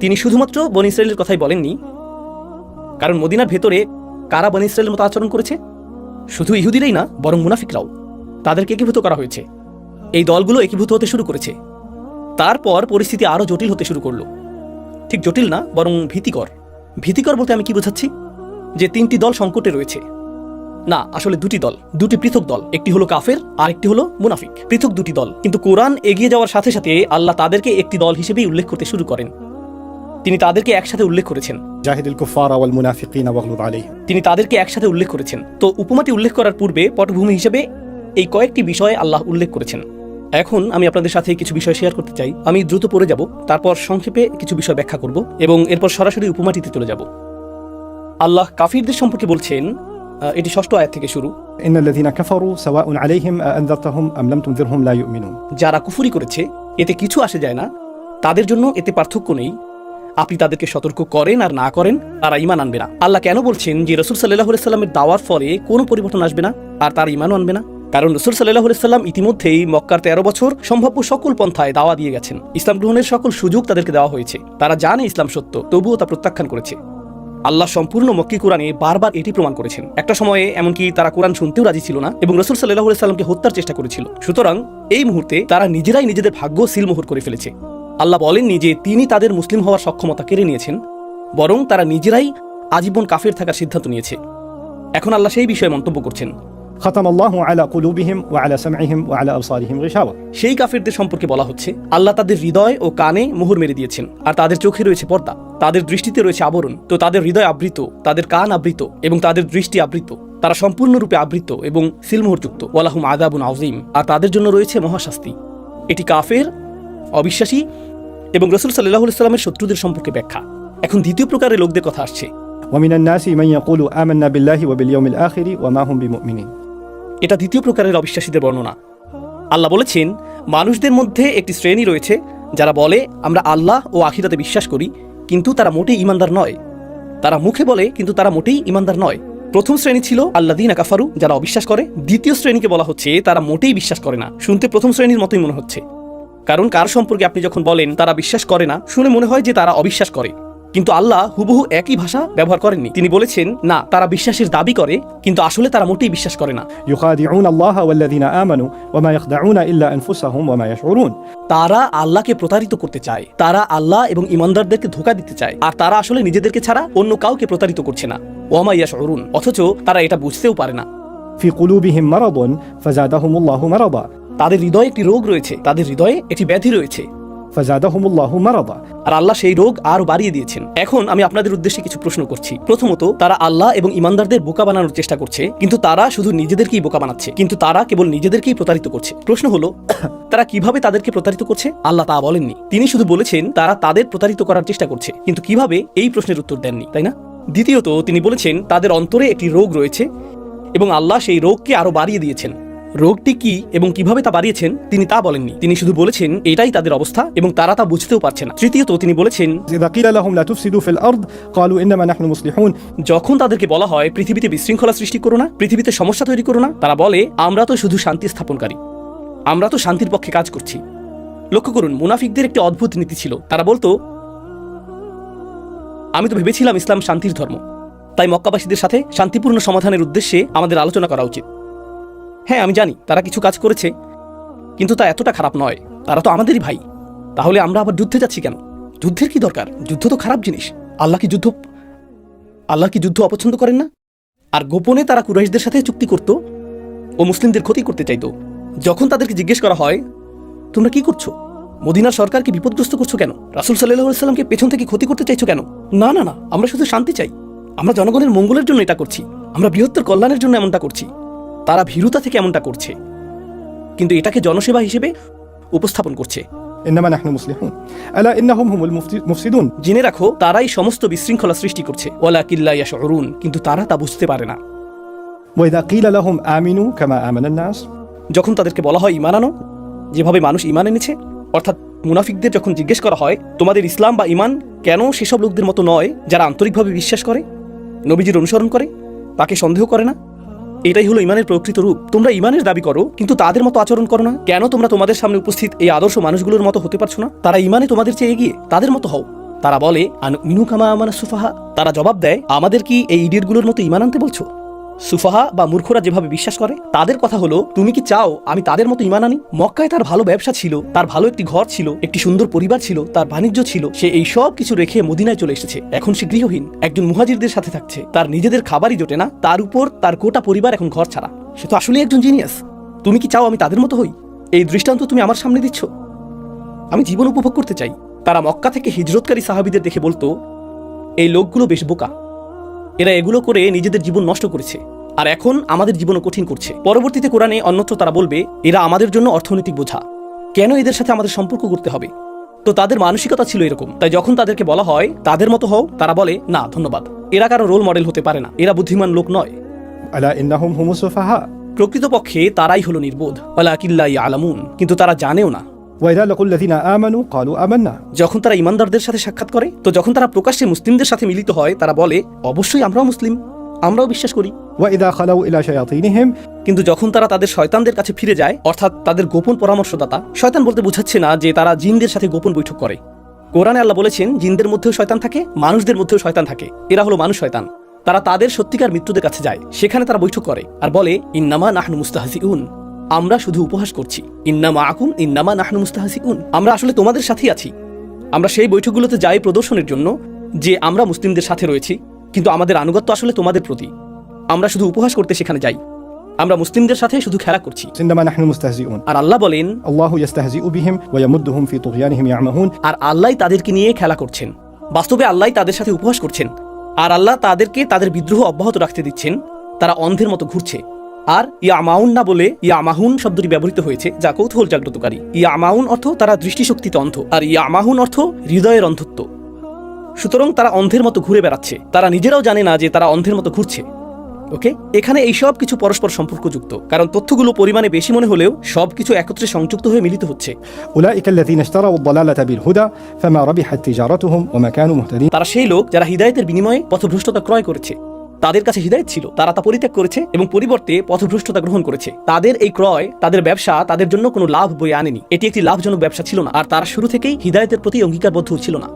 তিনি শুধুমাত্র বন ইসরায়েলের কথাই বলেননি। কারণ মদিনার ভেতরে কারা বন ইসরায়েলের মতো আচরণ করেছে? শুধু ইহুদিরাই না, বরং মুনাফিকরাও। তাদেরকে একীভূত করা হয়েছে। এই দলগুলো একীভূত হতে শুরু করেছে। তারপর পরিস্থিতি আরও জটিল হতে শুরু করল। ঠিক জটিল না, বরং ভীতিকর। ভীতিকর বলতে আমি কি বোঝাচ্ছি? যে তিনটি দল সংকটে রয়েছে। না আসলে দুটি দল। দুটি পৃথক দল একটি হলো কাফের আর একটি হলো মুনাফিক। পৃথক দুটি দল। কিন্তু কোরআন এগিয়ে যাওয়ার সাথে সাথে আল্লাহ তাদেরকে একটি দল হিসেবেই উল্লেখ করতে শুরু করেন। তিনি তাদেরকে একসাথে উল্লেখ করেছেন। জাহিদুল কুফার ওয়াল মুনাফিকিন ওয়াগলুদ আলাইহ। তিনি তাদেরকে একসাথে উল্লেখ করেছেন। তো উপমাটি উল্লেখ করার পূর্বে পটভূমি হিসেবে এই কয়েকটি বিষয়ে আল্লাহ উল্লেখ করেছেন। এখন আমি আপনাদের সাথে কিছু বিষয় শেয়ার করতে চাই। আমি দ্রুত পড়ে যাব তারপর সংক্ষেপে কিছু বিষয় ব্যাখ্যা করব এবং এরপর সরাসরি উপমাটিতে চলে যাব। আল্লাহ কাফিরদের সম্পর্কে বলছেন এটি ষষ্ঠ আয়াত থেকে শুরু। যারা কুফুরি করেছে এতে কিছু আসে যায় না। তাদের জন্য এতে পার্থক্য নেই। আপনি তাদেরকে সতর্ক করেন আর না করেন তারা ইমান আনবে না। আল্লাহ কেন বলছেন যে রসুল সাল্লাহ সাল্লামের দাওয়ার ফলে কোনো পরিবর্তন আসবে না আর তার ইমানও আনবে না? কারণ রসুল সাল্লাহ সাল্লাম ইতিমধ্যেই মক্কার তেরো বছর সম্ভাব্য সকল পন্থায় দাওয়া দিয়ে গেছেন। ইসলাম গ্রহণের সকল সুযোগ তাদেরকে দেওয়া হয়েছে। তারা জানে ইসলাম সত্য তবুও তা প্রত্যাখ্যান করেছে। আল্লাহ সম্পূর্ণ মক্কি কোরআনে বারবার এটি প্রমাণ করেছেন। একটা সময়ে এমনকি তারা কোরআন শুনতেও রাজি ছিল না এবং রসুল সাল্লাহ সাল্লামকে হত্যার চেষ্টা করেছিল। সুতরাং এই মুহূর্তে তারা নিজেরাই নিজেদের ভাগ্য সিলমোহর করে ফেলেছে। আল্লাহ বলেননি যে তিনি তাদের মুসলিম হওয়ার সক্ষমতা কেড়ে নিয়েছেন, বরং তারা নিজেরাই আজীবন কাফের থাকার সিদ্ধান্ত নিয়েছে। এখন আল্লাহ সেই বিষয়ে মন্তব্য করছেন। ختم الله على قلوبهم وعلى سمعهم وعلى أبصارهم غشاوة সেই কাফেরদের সম্পর্কে বলা হচ্ছে আল্লাহ তাদের হৃদয় ও কানে মোহর মেরে দিয়েছেন আর তাদের চোখে রয়েছে পর্দা তাদের দৃষ্টিতে রয়েছে আবরণ তো তাদের হৃদয় আবৃত তাদের কান আবৃত এবং তাদের দৃষ্টি আবৃত তারা সম্পূর্ণরূপে আবৃত এবং সিলমোহরযুক্ত ওয়ালাহুম আদাবুন আউজিম আর তাদের জন্য রয়েছে মহাশাস্তি এটি কাফের অবিশ্বাসী এবং রসুল সাল্লাহ সাল্লামের শত্রুদের সম্পর্কে ব্যাখ্যা এখন দ্বিতীয় প্রকারের লোকদের কথা আসছে ومن الناس من يقول آمنا بالله وباليوم الآخر وما هم بمؤمنين এটা দ্বিতীয় প্রকারের অবিশ্বাসীদের বর্ণনা। আল্লাহ বলেছেন, মানুষদের মধ্যে একটি শ্রেণি রয়েছে যারা বলে, আমরা আল্লাহ ও আখিরাতে বিশ্বাস করি, কিন্তু তারা মোটেই ইমানদার নয়। তারা মুখে বলে, কিন্তু তারা মোটেই ইমানদার নয়। প্রথম শ্রেণি ছিল আল্লাদিন আকাফারু যারা অবিশ্বাস করে। দ্বিতীয় শ্রেণীকে বলা হচ্ছে, তারা মোটেই বিশ্বাস করে না। শুনতে প্রথম শ্রেণির মতোই মনে হচ্ছে। কারণ কার সম্পর্কে আপনি যখন বলেন, তারা বিশ্বাস করে না, শুনে মনে হয় যে তারা অবিশ্বাস করে। কিন্তু আল্লাহ হুবহু একই ভাষা ব্যবহার করেননি তিনি বলেছেন না তারা বিশ্বাসের দাবি করে কিন্তু আসলে তারা মোটেই বিশ্বাস করে না يخادعون الله والذين آمنوا وما يخدعون إلا أنفسهم وما يشعرون তারা আল্লাহকে প্রতারিত করতে চায় তারা আল্লাহ এবং ইমানদারদেরকে ধোকা দিতে চায় আর তারা আসলে নিজেদেরকে ছাড়া অন্য কাউকে প্রতারিত করছে না ওয়ামাইয়া শহরুন অথচ তারা এটা বুঝতেও পারে না في قلوبهم مرض فزادهم الله مرضا তাদের হৃদয়ে একটি রোগ রয়েছে তাদের হৃদয়ে একটি ব্যাধি রয়েছে আর আল্লাহ সেই রোগ আরও বাড়িয়ে দিয়েছেন। এখন আমি আপনাদের উদ্দেশ্যে কিছু প্রশ্ন করছি। প্রথমত, তারা আল্লাহ এবং ইমানদারদের বোকা বানানোর চেষ্টা করছে, কিন্তু তারা শুধু নিজেদেরকেই বোকা বানাচ্ছে, কিন্তু তারা কেবল নিজেদেরকেই প্রতারিত করছে। প্রশ্ন হলো, তারা কীভাবে তাদেরকে প্রতারিত করছে? আল্লাহ তা বলেননি। তিনি শুধু বলেছেন, তারা তাদের প্রতারিত করার চেষ্টা করছে, কিন্তু কীভাবে? এই প্রশ্নের উত্তর দেননি, তাই না? দ্বিতীয়ত, তিনি বলেছেন, তাদের অন্তরে একটি রোগ রয়েছে, এবং আল্লাহ সেই রোগকে আরও বাড়িয়ে দিয়েছেন। রোগটি কি এবং কীভাবে তা বাড়িয়েছেন তিনি তা বলেননি। তিনি শুধু বলেছেন এটাই তাদের অবস্থা এবং তারা তা বুঝতেও পারছে না। তৃতীয়ত তিনি বলেছেন যখন তাদেরকে বলা হয় পৃথিবীতে বিশৃঙ্খলা সৃষ্টি করো না পৃথিবীতে সমস্যা তৈরি করো না তারা বলে আমরা তো শুধু শান্তি স্থাপনকারী। আমরা তো শান্তির পক্ষে কাজ করছি। লক্ষ্য করুন মুনাফিকদের একটি অদ্ভুত নীতি ছিল। তারা বলতো আমি তো ভেবেছিলাম ইসলাম শান্তির ধর্ম। তাই মক্কাবাসীদের সাথে শান্তিপূর্ণ সমাধানের উদ্দেশ্যে আমাদের আলোচনা করা উচিত। হ্যাঁ আমি জানি, তারা কিছু কাজ করেছে। কিন্তু তা এতটা খারাপ নয়। তারা তো আমাদেরই ভাই। তাহলে আমরা আবার যুদ্ধে যাচ্ছি কেন? যুদ্ধের কি দরকার? যুদ্ধ তো খারাপ জিনিস। আল্লাহ কি যুদ্ধ আল্লাহ কি যুদ্ধ অপছন্দ করেন না? আর গোপনে তারা কুরাইশদের সাথে চুক্তি করত ও মুসলিমদের ক্ষতি করতে চাইতো। যখন তাদেরকে জিজ্ঞেস করা হয়, তোমরা কি করছ? মদিনার সরকারকে বিপদগ্রস্ত করছ কেন? রাসুল সাল্লাহ সাল্লামকে পেছন থেকে ক্ষতি করতে চাইছো কেন? না না না, আমরা শুধু শান্তি চাই। আমরা জনগণের মঙ্গলের জন্য এটা করছি। আমরা বৃহত্তর কল্যাণের জন্য এমনটা করছি। তারা ভীরুতা থেকে এমনটা করছে। কিন্তু এটাকে জনসেবা হিসেবে উপস্থাপন করছে। জেনে রাখো তারাই সমস্ত বিশৃঙ্খলা সৃষ্টি করছে। ওলা কিল্লা অরুণ কিন্তু তারা তা বুঝতে পারে না। যখন তাদেরকে বলা হয় ইমানানো যেভাবে মানুষ ইমান এনেছে অর্থাৎ মুনাফিকদের যখন জিজ্ঞেস করা হয় তোমাদের ইসলাম বা ইমান কেন সেসব লোকদের মতো নয় যারা আন্তরিকভাবে বিশ্বাস করে নবীজির অনুসরণ করে তাকে সন্দেহ করে না? এটাই হলো ইমানের প্রকৃত রূপ। তোমরা ইমানের দাবি করো, কিন্তু তাদের মতো আচরণ করো না। কেন তোমরা তোমাদের সামনে উপস্থিত এই আদর্শ মানুষগুলোর মতো হতে পারছ না? তারা ইমানে তোমাদের চেয়ে এগিয়ে, তাদের মতো হও। তারা বলে আন ইনুকামা কামা আমানা সুফাহা তারা জবাব দেয়, আমাদের কি এই ইডিয়টগুলোর মতো ইমান আনতে বলছো? সুফাহা বা মূর্খরা যেভাবে বিশ্বাস করে, তাদের কথা হলো, তুমি কি চাও আমি তাদের মতো ইমান আনি? মক্কায় তার ভালো ব্যবসা ছিল, তার ভালো একটি ঘর ছিল, একটি সুন্দর পরিবার ছিল, তার বাণিজ্য ছিল, সে এই সব কিছু রেখে মদিনায় চলে এসেছে। এখন সে গৃহহীন, একজন মুহাজিরদের সাথে থাকছে, তার নিজেদের খাবারই জোটে না, তার উপর তার গোটা পরিবার এখন ঘর ছাড়া। সে তো আসলে একজন জিনিয়াস তুমি কি চাও আমি তাদের মতো হই? এই দৃষ্টান্ত তুমি আমার সামনে দিচ্ছ? আমি জীবন উপভোগ করতে চাই। তারা মক্কা থেকে হিজরতকারী সাহাবিদের দেখে বলতো, এই লোকগুলো বেশ বোকা। এরা এগুলো করে নিজেদের জীবন নষ্ট করেছে। আর এখন আমাদের জীবনও কঠিন করছে। পরবর্তীতে কোরআনে অন্যত্র তারা বলবে এরা আমাদের জন্য অর্থনৈতিক বোঝা। কেন এদের সাথে আমাদের সম্পর্ক করতে হবে? তো তাদের মানসিকতা ছিল এরকম। তাই যখন তাদেরকে বলা হয় তাদের মতো হও তারা বলে না ধন্যবাদ। এরা কারও রোল মডেল হতে পারে না। এরা বুদ্ধিমান লোক নয়। প্রকৃতপক্ষে তারাই হলো নির্বোধ। আলা কিল্লাই আলামুন। কিন্তু তারা জানেও না। ওয়াইদাল্লাকুল্লাদিনা আমানু কালু আমান্না যখন তারা ইমানদারদের সাথে সাক্ষাৎ করে তো যখন তারা প্রকাশ্যে মুসলিমদের সাথে মিলিত হয় তারা বলে অবশ্যই আমরাও মুসলিম আমরাও বিশ্বাস করি। ওয়াইদা খালাউ ইলা কিন্তু যখন তারা তাদের শয়তানদের কাছে ফিরে যায় অর্থাৎ তাদের গোপন পরামর্শদাতা শয়তান বলতে বোঝাচ্ছে না যে তারা জিনদের সাথে গোপন বৈঠক করে। কোরআনে আল্লাহ বলেছেন জিনদের মধ্যেও শয়তান থাকে মানুষদের মধ্যেও শয়তান থাকে। এরা হলো মানুষ শয়তান। তারা তাদের সত্যিকার মৃত্যুদের কাছে যায় সেখানে তারা বৈঠক করে আর বলে ইন্নামা নাহনু মুস্তাহাজি উন আমরা শুধু উপহাস করছি। ইন্নামা আকুম ইন্নামা নাহনু মুস্তাহাসিকুন। আমরা আসলে তোমাদের সাথেই আছি। আমরা সেই বৈঠকগুলোতে যাই প্রদর্শনের জন্য যে আমরা মুসলিমদের সাথে রয়েছি কিন্তু আমাদের আনুগত্য আসলে তোমাদের প্রতি। আমরা শুধু উপহাস করতে সেখানে যাই। আমরা মুসলিমদের সাথে শুধু খেলা করছি। আর আল্লাহ বলেন আর আল্লাহ তাদেরকে নিয়ে খেলা করছেন। বাস্তবে আল্লাহ তাদের সাথে উপহাস করছেন। আর আল্লাহ তাদেরকে তাদের বিদ্রোহ অব্যাহত রাখতে দিচ্ছেন। তারা অন্ধের মতো ঘুরছে। আর ইয়ামাউন না বলে ইয়ামাহুন শব্দটি ব্যবহৃত হয়েছে যা কৌতূহল জাগ্রতকারী ইয়ামাউন অর্থ তারা দৃষ্টিশক্তিতে অন্ধ আর ইয়ামাহুন অর্থ হৃদয়ের অন্ধত্ব। সুতরাং তারা অন্ধের মতো ঘুরে বেড়াচ্ছে। তারা নিজেরাও জানে না যে তারা অন্ধের মতো ঘুরছে। ওকে? এখানে এই সব কিছু পরস্পর সম্পর্কযুক্ত কারণ তথ্যগুলো পরিমাণে বেশি মনে হলেও সব কিছু একত্রে সংযুক্ত হয়ে মিলিত হচ্ছে। তারা সেই লোক যারা হৃদায়তের বিনিময়ে পথভ্রষ্টতা ক্রয় করেছে। তাদের কাছে হিদায়ত ছিল, তারা তা পরিত্যাগ করেছে এবং পরিবর্তে পথভ্রষ্টতা গ্রহণ করেছে। তাদের এই ক্রয়, তাদের ব্যবসা, তাদের জন্য কোনো লাভ বয়ে আনেনি। এটি একটি লাভজনক ব্যবসা ছিল না, আর তারা শুরু থেকেই হিদায়তের প্রতি অঙ্গীকারবদ্ধ ছিল না।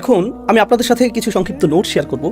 এখন আমি আপনাদের সাথে কিছু সংক্ষিপ্ত নোট শেয়ার করব,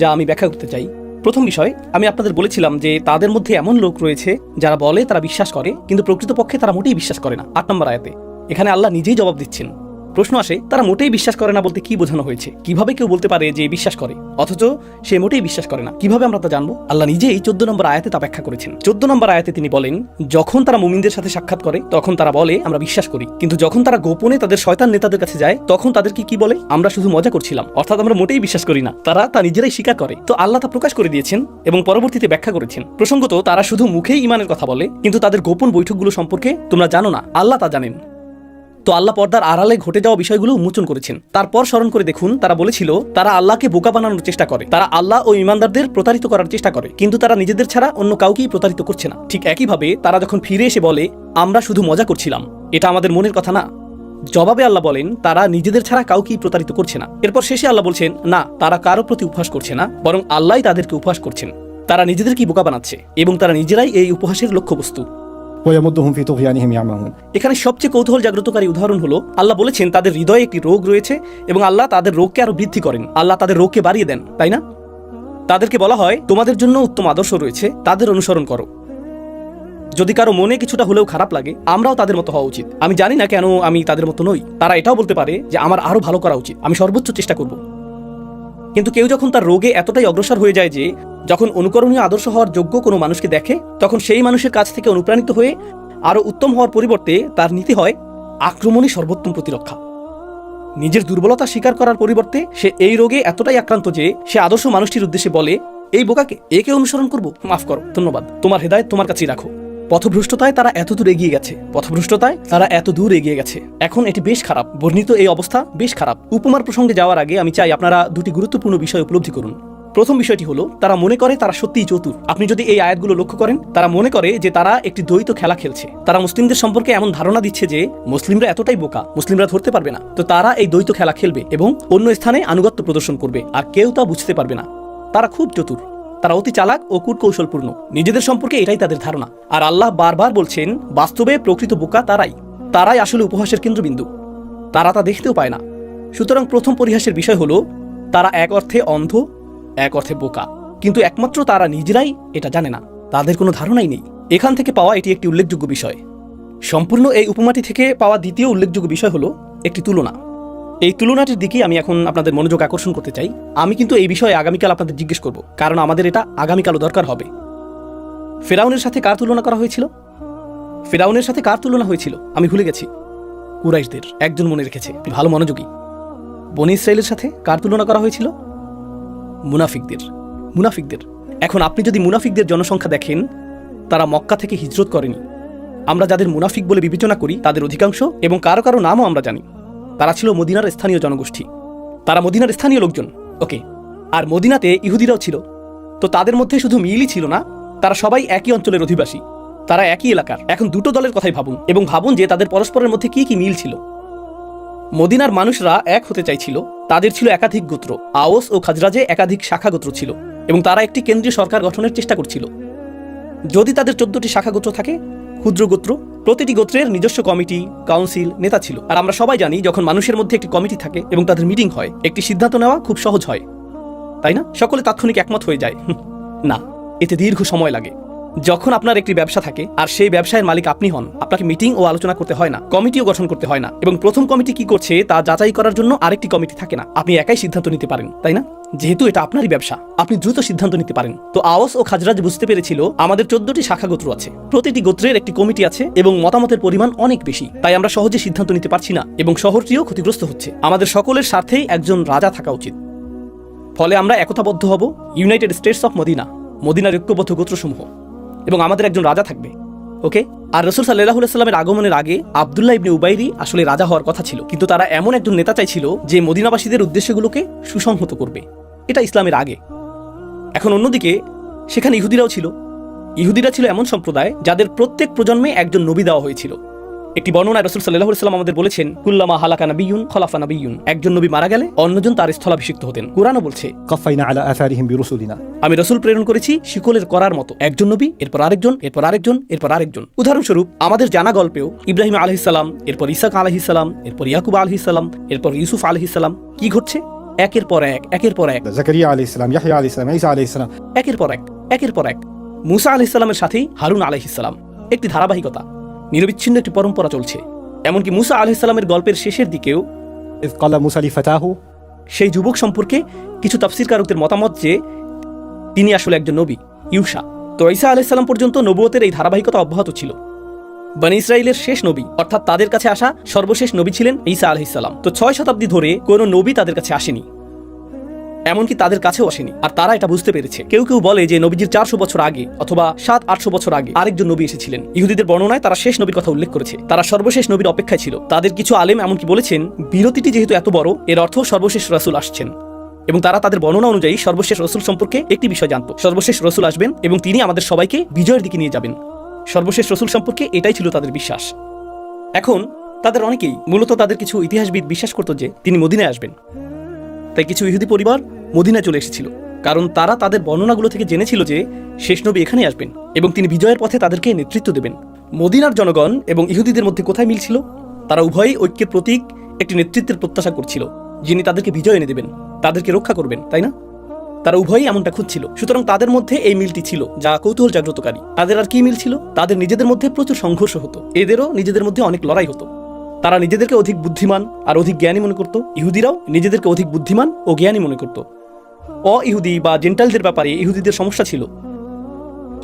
যা আমি ব্যাখ্যা করতে চাই। প্রথম বিষয়, আমি আপনাদের বলেছিলাম যে তাদের মধ্যে এমন লোক রয়েছে যারা বলে তারা বিশ্বাস করে, কিন্তু প্রকৃতপক্ষে তারা মোটেই বিশ্বাস করে না। আট নম্বর আয়াতে, এখানে আল্লাহ নিজেই জবাব দিচ্ছেন। প্রশ্ন আসে, তারা মোটেই বিশ্বাস করে না বলতে কি বোঝানো হয়েছে? কীভাবে কেউ বলতে পারে যে বিশ্বাস করে? অথচ সে মোটেই বিশ্বাস করে না। কীভাবে আমরা তা জানব? আল্লাহ নিজেই চোদ্দ নম্বর আয়াতে তা ব্যাখ্যা করেছেন। চোদ্দ নম্বর আয়াতে তিনি বলেন, যখন তারা মুমিনদের সাথে সাক্ষাৎ করে, তখন তারা বলে, আমরা বিশ্বাস করি। কিন্তু যখন তারা গোপনে তাদের শয়তান নেতাদের কাছে যায়, তখন তাদেরকে কি বলে? আমরা শুধু মজা করছিলাম। অর্থাৎ আমরা মোটেই বিশ্বাস করি না। তারা তা নিজেরাই স্বীকার করে। তো আল্লাহ তা প্রকাশ করে দিয়েছেন এবং পরবর্তীতে ব্যাখ্যা করেছেন। প্রসঙ্গত, তারা শুধু মুখেই ইমানের কথা বলে, কিন্তু তাদের গোপন বৈঠকগুলো সম্পর্কে তোমরা জানো না। আল্লাহ তা জানেন। তো আল্লাহ পর্দার আড়ালে ঘটে যাওয়া বিষয়গুলো উন্মোচন করেছেন। তারপর স্মরণ করে দেখুন, তারা বলেছিল, তারা আল্লাহকে বোকা বানানোর চেষ্টা করে। তারা আল্লাহ ও ইমানদারদের প্রতারিত করার চেষ্টা করে। কিন্তু তারা নিজেদের ছাড়া অন্য কাউকেই প্রতারিত করছে না। ঠিক একইভাবে তারা যখন ফিরে এসে বলে, আমরা শুধু মজা করছিলাম এটা আমাদের মনের কথা না। জবাবে আল্লাহ বলেন, তারা নিজেদের ছাড়া কাউকেই প্রতারিত করছে না। এরপর শেষে আল্লাহ বলছেন, না, তারা কারও প্রতি উপহাস করছে না, বরং আল্লাহ তাদেরকে উপহাস করছেন। তারা নিজেদেরকেই বোকা বানাচ্ছে এবং তারা নিজেরাই এই উপহাসের লক্ষ্যবস্তু। ওয়ামুদ্দুহুম ফি তুগিয়ানিহিম ইয়ামাহুন এখানে সবচেয়ে কৌতূহল জাগ্রতকারী উদাহরণ হলো, আল্লাহ বলেছেন, তাদের হৃদয়ে একটি রোগ রয়েছে এবং আল্লাহ তাদের রোগকে আরও বৃদ্ধি করেন। আল্লাহ তাদের রোগকে বাড়িয়ে দেন, তাই না? তাদেরকে বলা হয়, তোমাদের জন্য উত্তম আদর্শ রয়েছে, তাদের অনুসরণ করো। যদি কারও মনে কিছুটা হলেও খারাপ লাগে, আমরাও তাদের মতো হওয়া উচিত। আমি জানি না কেন আমি তাদের মতো নই। তারা এটাও বলতে পারে যে, আমার আরও ভালো করা উচিত। আমি সর্বোচ্চ চেষ্টা করব। কিন্তু কেউ যখন তার রোগে এতটাই অগ্রসর হয়ে যায় যে যখন অনুকরণীয় আদর্শ হওয়ার যোগ্য কোনো মানুষকে দেখে, তখন সেই মানুষের কাছ থেকে অনুপ্রাণিত হয়ে আরও উত্তম হওয়ার পরিবর্তে তার নীতি হয় আক্রমণই সর্বোত্তম প্রতিরক্ষা। নিজের দুর্বলতা স্বীকার করার পরিবর্তে সে এই রোগে এতটাই আক্রান্ত যে সে আদর্শ মানুষটির উদ্দেশ্যে বলে, এই বোকাকে একে অনুসরণ করব? মাফ করো, ধন্যবাদ। তোমার হেদায়ত তোমার কাছেই রাখো। পথভ্রষ্টতায় তারা এত দূর এগিয়ে গেছে। পথভ্রষ্টতায় তারা এত দূর এগিয়ে গেছে। এখন এটি বেশ খারাপ। বর্ণিত এই অবস্থা বেশ খারাপ। উপমার প্রসঙ্গে যাওয়ার আগে আমি চাই আপনারা দুটি গুরুত্বপূর্ণ বিষয় উপলব্ধি করুন। প্রথম বিষয়টি হলো, তারা মনে করে তারা সত্যিই চতুর। আপনি যদি এই আয়াতগুলো লক্ষ্য করেন, তারা মনে করে যে তারা একটি দ্বৈত খেলা খেলছে। তারা মুসলিমদের সম্পর্কে এমন ধারণা দিচ্ছে যে, মুসলিমরা এতটাই বোকা, মুসলিমরা ধরতে পারবে না। তো তারা এই দ্বৈত খেলা খেলবে এবং অন্য স্থানে আনুগত্য প্রদর্শন করবে, আর কেউ তা বুঝতে পারবে না। তারা খুব চতুর। তারা অতি চালাক ও কূটকৌশলপূর্ণ নিজেদের সম্পর্কে এটাই তাদের ধারণা। আর আল্লাহ বারবার বলছেন, বাস্তবে প্রকৃত বোকা তারাই। তারাই আসলে উপহাসের কেন্দ্রবিন্দু। তারা তা দেখতেও পায় না। সুতরাং প্রথম পরিহাসের বিষয় হলো, তারা এক অর্থে অন্ধ এক অর্থে বোকা। কিন্তু একমাত্র তারা নিজেরাই এটা জানে না। তাদের কোনো ধারণাই নেই। এখান থেকে পাওয়া এটি একটি উল্লেখযোগ্য বিষয়। সম্পূর্ণ এই উপমাটি থেকে পাওয়া দ্বিতীয় উল্লেখযোগ্য বিষয় হলো একটি তুলনা। এই তুলনাটির দিকে আমি এখন আপনাদের মনোযোগ আকর্ষণ করতে চাই। আমি কিন্তু এই বিষয়ে আগামীকাল আপনাদের জিজ্ঞেস করব, কারণ আমাদের এটা আগামীকালও দরকার হবে। ফেরাউনের সাথে কার তুলনা করা হয়েছিল? ফেরাউনের সাথে কার তুলনা হয়েছিল? আমি ভুলে গেছি। কুরাইশদের। একজন মনে রেখেছে। ভালো মনোযোগী। বনি ইসরায়েলের সাথে কার তুলনা করা হয়েছিল? মুনাফিকদের। মুনাফিকদের। এখন আপনি যদি মুনাফিকদের জনসংখ্যা দেখেন, তারা মক্কা থেকে হিজরত করেনি। আমরা যাদের মুনাফিক বলে বিবেচনা করি, তাদের অধিকাংশ এবং কারও কারও নামও আমরা জানি। তারা ছিল মদিনার স্থানীয় জনগোষ্ঠী। তারা মদিনার স্থানীয় লোকজন। ওকে, আর মদিনাতে ইহুদিরাও ছিল। তো তাদের মধ্যে শুধু মিলই ছিল না, তারা সবাই একই অঞ্চলের অধিবাসী। তারা একই এলাকার। এখন দুটো দলের কথাই ভাবুন এবং ভাবুন যে তাদের পরস্পরের মধ্যে কি কি মিল ছিল। মদিনার মানুষরা এক হতে চাইছিল, তাদের ছিল একাধিক গোত্র। আওস ও খাজরাজে একাধিক শাখা গোত্র ছিল এবং তারা একটি কেন্দ্রীয় সরকার গঠনের চেষ্টা করছিল। যদি তাদের চোদ্দটি শাখা গোত্র থাকে, ক্ষুদ্র গোত্র, প্রতিটি গোত্রের নিজস্ব কমিটি, কাউন্সিল, নেতা ছিল। আর আমরা সবাই জানি, যখন মানুষের মধ্যে একটি কমিটি থাকে এবং তাদের মিটিং হয়, একটি সিদ্ধান্ত নেওয়া খুব সহজ হয়। তাই না? সকলে তাৎক্ষণিক একমত হয়ে যায়। না, এতে দীর্ঘ সময় লাগে। যখন আপনার একটি ব্যবসা থাকে আর সেই ব্যবসায়ের মালিক আপনি হন, আপনাকে মিটিং ও আলোচনা করতে হয় না, কমিটিও গঠন করতে হয় না এবং প্রথম কমিটি কি করছে তা যাচাই করার জন্য আরেকটি কমিটি থাকে না। আপনি একাই সিদ্ধান্ত নিতে পারেন, তাই না? যেহেতু এটা আপনারই ব্যবসা, আপনি দ্রুত সিদ্ধান্ত নিতে পারেন। তো আওয়াস ও খাজরাজ বুঝতে পেরেছিল আমাদের চোদ্দটি শাখা গোত্র আছে। প্রতিটি গোত্রের একটি কমিটি আছে এবং মতামতের পরিমাণ অনেক বেশি, তাই আমরা সহজে সিদ্ধান্ত নিতে পারছি না এবং শহরটিও ক্ষতিগ্রস্ত হচ্ছে। আমাদের সকলের স্বার্থেই একজন রাজা থাকা উচিত। ফলে আমরা একতাবদ্ধ হব, ইউনাইটেড স্টেটস অফ মদিনা, মদিনার ঐক্যবদ্ধ গোত্রসমূহ। এবং আমাদের একজন রাজা থাকবে, ওকে? আর রসুল সাল্লাহ সাল্লামের আগমনের আগে আবদুল্লাহ ইবনে উবাইরি আসলে রাজা হওয়ার কথা ছিল। কিন্তু তারা এমন একজন নেতা চাইছিল যে মদিনাবাসীদের উদ্দেশ্যগুলোকে সুসংহত করবে। এটা ইসলামের আগে। এখন অন্যদিকে, সেখানে ইহুদিরাও ছিল। ইহুদিরা ছিল এমন সম্প্রদায় যাদের প্রত্যেক প্রজন্মে একজন নবী দেওয়া হয়েছিল। একটি বর্ণনা রসুল সাল্লাহ সাল্লাম আমাদের বলেছেন কুল্লামা হালাকা নাবিউন খলাফা নাবিউন একজন নবী মারা গেলে অন্যজন তার স্থলাভিষিক্ত হতেন। কোরআনও বলছে কফাইনা আলা আসারিহিম বিরসুলিনা। আমি রসুল প্রেরণ করেছি শিকলের করার মতো। একজন নবী এরপর আরেকজন এরপর আরেকজন এরপর আরেকজন। উদাহরণস্বরূপ আমাদের জানা গল্পেও ইব্রাহিম আলহিসাল্লাম এরপর ইসাক আলহিসাল্লাম এরপর ইয়াকুব আলহিসাল্লাম এরপর ইউসুফ আলহিসাল্লাম কি ঘটছে? একের পর এক একের পর এক। জাকারিয়া আলহিসাম ইয়াহিয়া আলহিসাম ইসা আলহিসাম একের পর এক একের পর এক। মুসা আলহিসাল্লামের সাথেই হারুন আলহিসাল্লাম একটি ধারাবাহিকতা। নিরবিচ্ছিন্ন একটি পরম্পরা চলছে। এমনকি মুসা আলাইসাল্লামের গল্পের শেষের দিকেও সেই যুবক সম্পর্কে কিছু তাফসিরকারকদের মতামত যে তিনি আসলে একজন নবী ইউসা। তো ঈসা আলাইসাল্লাম পর্যন্ত নবুয়তের এই ধারাবাহিকতা অব্যাহত ছিল। বানি ইসরায়েলের শেষ নবী অর্থাৎ তাদের কাছে আসা সর্বশেষ নবী ছিলেন ঈসা আলাইসাল্লাম তো ছয় শতাব্দী ধরে কোনো নবী তাদের কাছে আসেনি। এমনকি তাদের কাছেও আসেনি। আর তারা এটা বুঝতে পেরেছে। কেউ কেউ বলে যে নবীজির চারশো বছর আগে অথবা সাত, আটশো বছর আগে আরেকজন নবী এসেছিলেন। ইহুদিদের বর্ণনায় তারা শেষ নবীর কথা উল্লেখ করেছে। তারা সর্বশেষ নবীর অপেক্ষায় ছিল। তাদের কিছু আলেম এমনকি বলেছেন, বিরতিটি যেহেতু এত বড়, এর অর্থ সর্বশেষ রাসূল আসছেন। এবং তারা তাদের বর্ণনা অনুযায়ী সর্বশেষ রসুল সম্পর্কে একটি বিষয় জানতো। সর্বশেষ রসুল আসবেন এবং তিনি আমাদের সবাইকে বিজয়ের দিকে নিয়ে যাবেন। সর্বশেষ রসুল সম্পর্কে এটাই ছিল তাদের বিশ্বাস। এখন, তাদের অনেকেই মূলত তাদের কিছু ইতিহাসবিদ বিশ্বাস করতো যে তিনি মদিনায় আসবেন। তাই কিছু ইহুদি পরিবার মদিনায় চলে এসেছিল। কারণ তারা তাদের বর্ণনাগুলো থেকে জেনেছিল যে শেষ নবী এখানে আসবেন এবং তিনি বিজয়ের পথে তাদেরকে নেতৃত্ব দেবেন। মদিনার জনগণ এবং ইহুদিদের মধ্যে কোথায় মিল ছিল? তারা উভয়ই ঐক্যের প্রতীক, একটি নেতৃত্বের প্রত্যাশা করছিল, যিনি তাদেরকে বিজয় এনে দেবেন, তাদেরকে রক্ষা করবেন, তাই না? তারা উভয়ই এমনটা খুঁজছিল। সুতরাং তাদের মধ্যে এই মিলটি ছিল, যা কৌতূহল জাগ্রতকারী। তাদের আর কি মিল ছিল? তাদের নিজেদের মধ্যে প্রচুর সংঘর্ষ হতো। এদেরও নিজেদের মধ্যে অনেক লড়াই হতো। তারা নিজেদেরকে অধিক বুদ্ধিমান আর অধিক জ্ঞানী মনে করত। ইহুদিরাও নিজেদেরকে অধিক বুদ্ধিমান ও জ্ঞানী মনে করত। অ ইহুদি বা জেন্টালদের ব্যাপারে ইহুদিদের সমস্যা ছিল।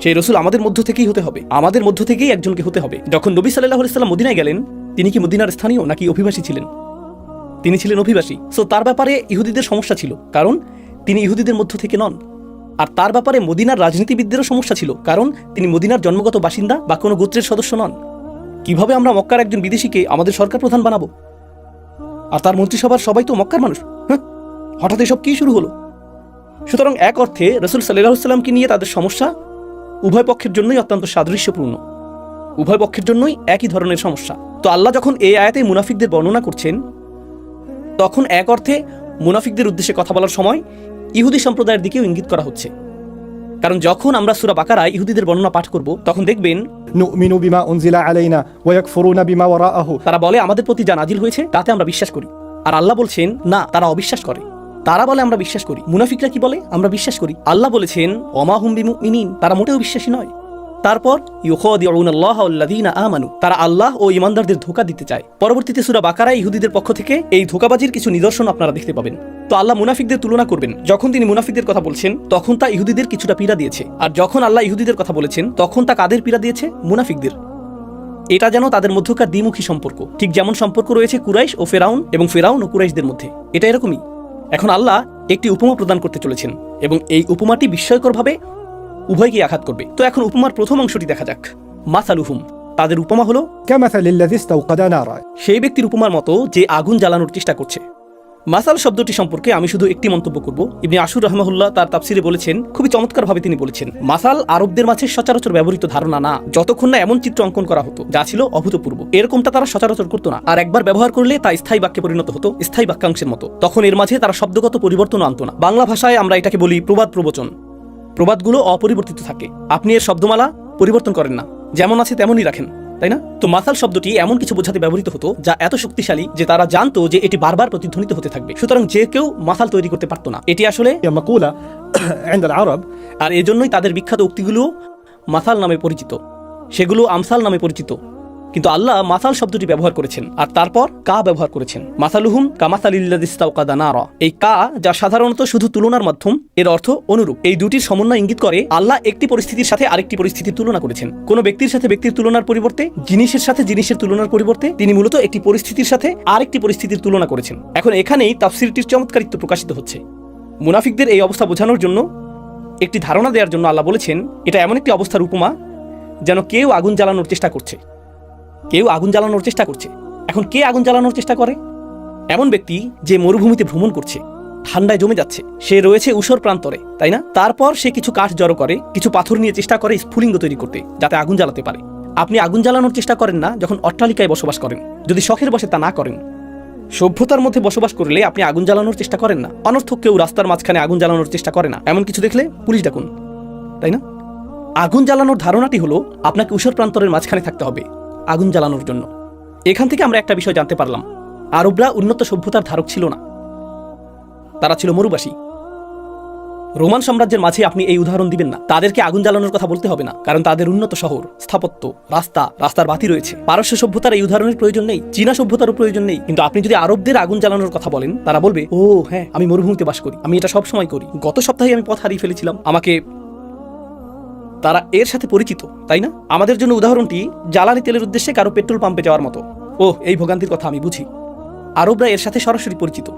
সেই রসুল আমাদের মধ্য থেকেই হতে হবে। আমাদের মধ্য থেকেই একজনকে হতে হবে। যখন নবী সাল্লাহ সাল্লাম মদিনায় গেলেন, তিনি কি মদিনার স্থানীয় নাকি অভিবাসী ছিলেন? তিনি ছিলেন অভিবাসী। সো তার ব্যাপারে ইহুদিদের সমস্যা ছিল। কারণ তিনি ইহুদিদের মধ্য থেকে নন। আর তার ব্যাপারে মদিনার রাজনীতিবিদদেরও সমস্যা ছিল। কারণ তিনি মদিনার জন্মগত বাসিন্দা বা কোনো গোত্রের সদস্য নন। কীভাবে আমরা মক্কার একজন বিদেশিকে আমাদের সরকার প্রধান বানাবো? আর তার মন্ত্রিসভার সবাই তো মক্কার মানুষ হ্যাঁ? হঠাৎ এসব কি শুরু হলো? সুতরাং এক অর্থে রসুল সাল্লাহ সাল্লামকে নিয়ে তাদের সমস্যা উভয় পক্ষের জন্যই অত্যন্ত সাদৃশ্যপূর্ণ। উভয় পক্ষের জন্যই একই ধরনের সমস্যা। তো আল্লাহ যখন এই আয়াতে মুনাফিকদের বর্ণনা করছেন, তখন এক অর্থে মুনাফিকদের উদ্দেশ্যে কথা বলার সময় ইহুদি সম্প্রদায়ের দিকেও ইঙ্গিত করা হচ্ছে। কারণ যখন আমরা সুরা বাকারা ইহুদিদের বর্ণনা পাঠ করব তখন দেখবেন নুমিনু বিমা উনজিলা আলাইনা ওয়াকফুরুনা বিমা ওয়ারাআহু। তারা বলে আমাদের প্রতি যা নাজিল হয়েছে তাতে আমরা বিশ্বাস করি। আর আল্লাহ বলছেন না তারা অবিশ্বাস করে। তারা বলে আমরা বিশ্বাস করি। মুনাফিকরা কি বলে? আমরা বিশ্বাস করি। আল্লাহ বলেছেন অমাহুম বিমুমিনিন। তারা মোটেও বিশ্বাসী নয়। তারপর আমানু তারা আল্লাহ ও ইমানদারদের ধোকা দিতে চায়। পরবর্তীতে সুরা বাকারায় ইহুদিদের পক্ষ থেকে এই ধোকাবাজির কিছু নিদর্শন আপনারা দেখতে পাবেন। তো আল্লাহ মুনাফিকদের তুলনা করবেন। যখন তিনি মুনাফিকদের কথা বলছেন, তখন তা ইহুদিদের কিছুটা পীড়া দিয়েছে। আর যখন আল্লাহ ইহুদিদের কথা বলেছেন, তখন তা কাদের পীড়া দিয়েছে? মুনাফিকদের। এটা যেন তাদের মধ্যকার দ্বিমুখী সম্পর্ক। ঠিক যেমন সম্পর্ক রয়েছে কুরাইশ ও ফেরাউন এবং ফেরাউন ও কুরাইশদের মধ্যে। এটা এরকমই। এখন আল্লাহ একটি উপমা প্রদান করতে চলেছেন এবং এই উপমাটি বিস্ময়করভাবে উভয়কে আঘাত করবে। তো এখন উপমার প্রথম অংশটি দেখা যাক। মাসালুহুম, তাদের উপমা হলো, সেই ব্যক্তির উপমার মতো যে আগুন জ্বালানোর চেষ্টা করছে। মাসাল শব্দটি সম্পর্কে আমি শুধু একটি মন্তব্য করব। ইবনি আশুর রহমাহুল্লাহ তার তাফসিরে বলেছেন, খুবই চমৎকারভাবে তিনি বলেছেন, মাসাল আরবদের মাঝে সচরাচর ব্যবহৃত ধারণা না, যতক্ষণ না এমন চিত্র অঙ্কন করা হতো, যা ছিল অভূতপূর্ব। এরকমটা তারা সচরাচর করতো না। আর একবার ব্যবহার করলে তা স্থায়ী বাক্যে পরিণত হতো, স্থায়ী বাক্যাংশের মতো। তখন এর মাঝে তারা শব্দগত পরিবর্তন আনত না। বাংলা ভাষায় আমরা এটাকে বলি প্রবাদ প্রবচন। প্রবাদগুলো অপরিবর্তিত থাকে। আপনি এর শব্দমালা পরিবর্তন করেন না। যেমন আছে তেমনই রাখেন তাই না? তো মাসাল শব্দটি এমন কিছু বোঝাতে ব্যবহৃত হতো যা এত শক্তিশালী যে তারা জানতো যে এটি বারবার প্রতিধ্বনিত হতে থাকবে। সুতরাং যে কেউ মাসাল তৈরি করতে পারতো না। এটি আসলে আরব। আর এজন্যই তাদের বিখ্যাত উক্তিগুলো মাসাল নামে পরিচিত। সেগুলো আমসাল নামে পরিচিত। কিন্তু আল্লাহ মাসাল শব্দটি ব্যবহার করেছেন। আর তারপর কা ব্যবহার করেছেন। মাসালুহুম কামাসালিল্লাদিস্তাউকাদানারা এই কা যা সাধারণত শুধু তুলনার মাধ্যম, এর অর্থ অনুরূপ। এই দুটির সমন্বয় ইঙ্গিত করে আল্লাহ একটি পরিস্থিতির সাথে আরেকটি পরিস্থিতির তুলনা করেছেন। কোন ব্যক্তির সাথে ব্যক্তির তুলনার পরিবর্তে, জিনিসের সাথে জিনিসের তুলনার পরিবর্তে, তিনি মূলত একটি পরিস্থিতির সাথে আরেকটি পরিস্থিতির তুলনা করেছেন। এখন এখানেই তাফসিরটির চমৎকারিত্ব প্রকাশিত হচ্ছে। মুনাফিকদের এই অবস্থা বোঝানোর জন্য একটি ধারণা দেওয়ার জন্য আল্লাহ বলেছেন, এটা এমন একটি অবস্থার উপমা যেন কেউ আগুন জ্বালানোর চেষ্টা করছে। কেউ আগুন জ্বালানোর চেষ্টা করছে। এখন কে আগুন জ্বালানোর চেষ্টা করে? এমন ব্যক্তি যে মরুভূমিতে ভ্রমণ করছে, ঠান্ডায় জমে যাচ্ছে। সে রয়েছে উষর প্রান্তরে, তাই না? তারপর সে কিছু কাঠ জড়ো করে, কিছু পাথর নিয়ে চেষ্টা করে স্ফুলিঙ্গ তৈরি করতে, যাতে আগুন জ্বালাতে পারে। আপনি আগুন জ্বালানোর চেষ্টা করেন না যখন অট্টালিকায় বসবাস করেন। যদি শখের বসে তা না করেন, সভ্যতার মধ্যে বসবাস করলে আপনি আগুন জ্বালানোর চেষ্টা করেন না। অনর্থক কেউ রাস্তার মাঝখানে আগুন জ্বালানোর চেষ্টা করে না। এমন কিছু দেখলে পুলিশ ডাকুন, তাই না? আগুন জ্বালানোর ধারণাটি হলো, আপনাকে উষর প্রান্তরের মাঝখানে থাকতে হবে। আগুন জ্বালানোর জন্য। এখান থেকে আমরা একটা বিষয় জানতে পারলাম। আরবরা উন্নত সভ্যতার ধারক ছিল না। তারা ছিল মরুবাসী। রোমান সাম্রাজ্যের মাঝে আপনি এই উদাহরণ দিবেন না। তাদেরকে আগুন জ্বালানোর কথা বলতে হবে না, কারণ তাদের উন্নত শহর, স্থাপত্য, রাস্তা, রাস্তার বাতি রয়েছে। পারস্য সভ্যতার এই উদাহরণের প্রয়োজন নেই, চীনা সভ্যতারও প্রয়োজন নেই। কিন্তু আপনি যদি আরবদের আগুন জ্বালানোর কথা বলেন, তারা বলবে ও হ্যাঁ আমি মরুভূমিতে বাস করি। আমি এটা সব সময় করি। গত সপ্তাহে আমি পথ হারিয়ে ফেলেছিলাম। আমাকে তারা এর সাথে পরিচিত, তাই না? আমাদের জন্য উদাহরণটি জ্বালানি তেলের উদ্দেশ্যে কারও পেট্রোল পাম্পে যাওয়ার মতো। ও এই ভোগান্তির কথা আমি বুঝি। আরবরা এর সাথে সরাসরি পরিচিত।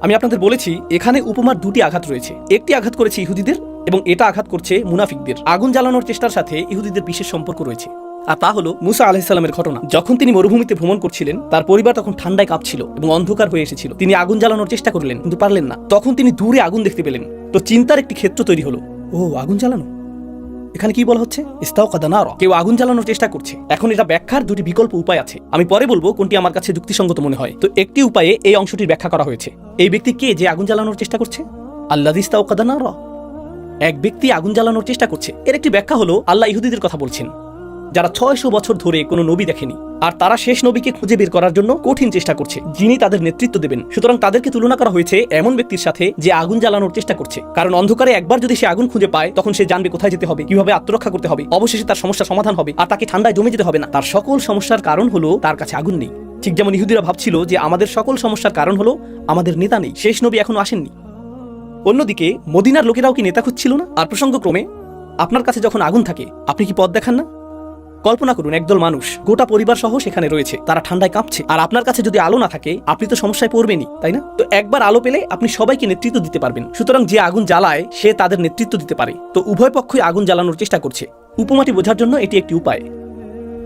আমি আপনাদের বলেছি, এখানে উপমার দুটি আঘাত রয়েছে। একটি আঘাত করেছে ইহুদিদের এবং এটা আঘাত করছে মুনাফিকদের। আগুন জ্বালানোর চেষ্টার সাথে ইহুদিদের বিশেষ সম্পর্ক রয়েছে। আর তা হলো মুসা আলাহিসাল্লামের ঘটনা। যখন তিনি মরুভূমিতে ভ্রমণ করছিলেন, তার পরিবার তখন ঠান্ডায় কাঁপছিল এবং অন্ধকার হয়ে এসেছিল। তিনি আগুন জ্বালানোর চেষ্টা করলেন, কিন্তু পারলেন না। তখন তিনি দূরে আগুন দেখতে পেলেন। তো চিন্তার একটি ক্ষেত্র তৈরি হলো। ও, আগুন জ্বালানো? এখানে কি বলা হচ্ছে? ইস্তাও কাদানা কেউ আগুন জ্বালানোর চেষ্টা করছে। এখন এটা ব্যাখ্যার দুটি বিকল্প উপায় আছে। আমি পরে বলব কোনটি আমার কাছে যুক্তিসঙ্গত মনে হয়। তো একটি উপায়ে এই অংশটির ব্যাখ্যা করা হয়েছে। এই ব্যক্তি কে যে আগুন জ্বালানোর চেষ্টা করছে? আল্লাহ ইস্তাও কাদানা এক ব্যক্তি আগুন জ্বালানোর চেষ্টা করছে। এর একটি ব্যাখ্যা হলো আল্লাহ ইহুদিদের কথা বলছেন। যারা ছয়শো বছর ধরে কোনো নবী দেখেনি, আর তারা শেষ নবীকে খুঁজে বের করার জন্য কঠিন চেষ্টা করছে, যিনি তাদের নেতৃত্ব দেবেন। সুতরাং তাদেরকে তুলনা করা হয়েছে এমন ব্যক্তির সাথে যে আগুন জ্বালানোর চেষ্টা করছে। কারণ অন্ধকারে একবার যদি সে আগুন খুঁজে পায়, তখন সে জানবে কোথায় যেতে হবে, কীভাবে আত্মরক্ষা করতে হবে, অবশেষে তার সমস্যার সমাধান হবে, আর তাকে ঠান্ডায় জমে যেতে হবে না। তার সকল সমস্যার কারণ হলো তার কাছে আগুন নেই। ঠিক যেমন ইহুদিরা ভাবছিল যে আমাদের সকল সমস্যার কারণ হলো আমাদের নেতা নেই, শেষ নবী এখনও আসেননি। অন্যদিকে, মদিনার লোকেরাও কি নেতা খুঁজছিল না? আর প্রসঙ্গক্রমে, আপনার কাছে যখন আগুন থাকে, আপনি কি পথ দেখান না? কল্পনা করুন, একদল মানুষ গোটা পরিবার সহ সেখানে রয়েছে, তারা ঠান্ডায় কাঁপছে। আর আপনার কাছে যদি আলো না থাকে, আপনি তো সমস্যায় পড়বেনই, তাই না? তো একবার আলো পেলে আপনি সবাইকে নেতৃত্ব দিতে পারবেন। সুতরাং যে আগুন জ্বালায়, সে তাদের নেতৃত্ব দিতে পারে। তো উভয় পক্ষই আগুন জ্বালানোর চেষ্টা করছে। উপমাটি বোঝার জন্য এটি একটি উপায়।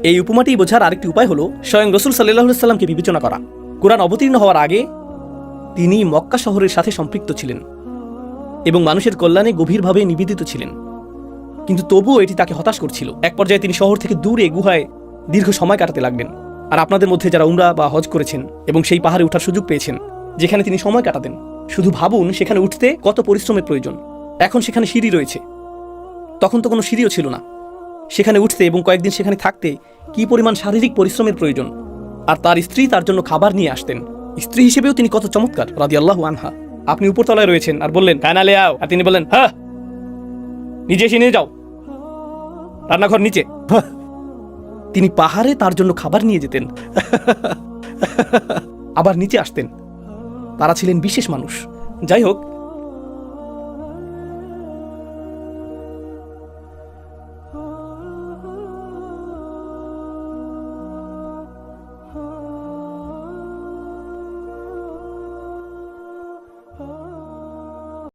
এই উপমাটি বোঝার আরেকটি উপায় হলো, স্বয়ং রসুল সাল্লাহ সাল্লামকে বিবেচনা করা। কোরআন অবতীর্ণ হওয়ার আগে তিনি মক্কা শহরের সাথে সম্পৃক্ত ছিলেন এবং মানুষের কল্যাণে গভীরভাবে নিবেদিত ছিলেন। কিন্তু তবুও এটি তাকে হতাশ করছিল। এক পর্যায়ে তিনি শহর থেকে দূরে গুহায় দীর্ঘ সময় কাটাতে লাগলেন। আর আপনাদের মধ্যে যারা উমরা বা হজ করেছেন এবং সেই পাহাড়ে ওঠার সুযোগ পেয়েছেন, যেখানে তিনি সময় কাটাতেন, শুধু ভাবুন সেখানে উঠতে কত পরিশ্রমের প্রয়োজন। এখন সেখানে সিঁড়ি রয়েছে। তখন তো কোনো সিঁড়িও ছিল না। সেখানে উঠতে এবং কয়েকদিন সেখানে থাকতে কি পরিমাণ শারীরিক পরিশ্রমের প্রয়োজন। আর তার স্ত্রী তার জন্য খাবার নিয়ে আসতেন। স্ত্রী হিসেবেও তিনি কত চমৎকার রাদি আল্লাহ আনহা। আপনি উপরতলায় রয়েছেন আর বললেন, কানালে আও। আর তিনি বললেন হ্যাঁ। নিজে এসে নিয়ে যাও। রান্নাঘর নিচে। তিনি পাহাড়ে তার জন্য খাবার নিয়ে যেতেন। আবার নিচে আসতেন। তারা ছিলেন বিশেষ মানুষ। যাই হোক